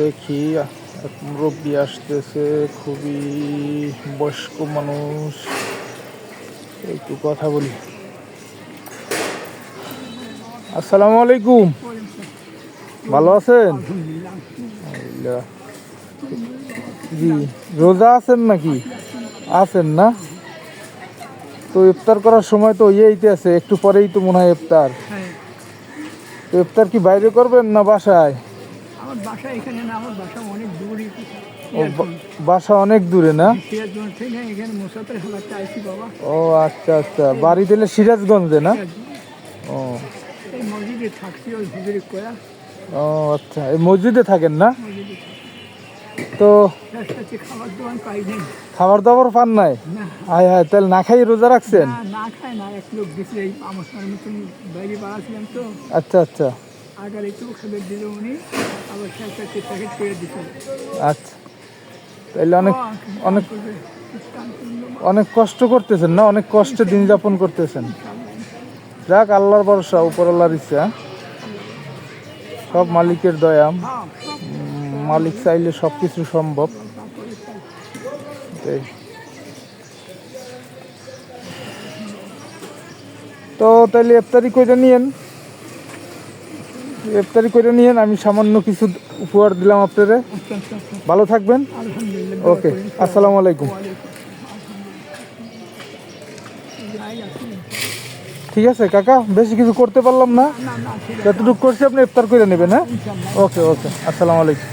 দেখি এক মুরব্বী আসতেছে খুবই বয়স্ক মানুষ। একটু কথা বলি। আসসালামু আলাইকুম। ভালো আছেন? জি রোজা আছেন নাকি? আছেন না? তো ইফতার করার সময় তো ইয়েইতে আছে একটু পরেই তো মনে হয় ইফতার। হ্যাঁ। তো ইফতার কি বাইরে করবেন না বাসায়? আমার বাসা এখানে না আমার বাসা অনেক দূরে। ও বাসা অনেক দূরে না? ও আচ্ছা আচ্ছা। বাড়ি দিলে সিরাজগঞ্জে না? ও। ও আচ্ছা। এই মসজিদে থাকেন না? তো খাবার দাবার পান নাই? হায় হায় তাহলে না খাই রোজা রাখছেন? আচ্ছা আচ্ছা। আগার একটু খাবার দিল উনি আবার প্যাকেট করে দিত আচ্ছা। তাহলে অনেক অনেক অনেক কষ্ট করতেছেন না? অনেক কষ্টে দিন যাপন করতেছেন? যাক আল্লাহর ভরসা উপর আল্লাহর ইচ্ছা সব মালিকের দয়া। মালিক চাইলে সব কিছু সম্ভব। তো তাইলে ইফতারি করে নিয়েন। ইফতারি করে নিয়েন আমি সামান্য কিছু উপহার দিলাম আপনারে। ভালো থাকবেন। ওকে আসসালামু আলাইকুম। ঠিক আছে কাকা বেশি কিছু করতে পারলাম না। যতটুকু করছি আপনি ইফতার করে নেবেন হ্যাঁ? ওকে ওকে আসসালামু আলাইকুম।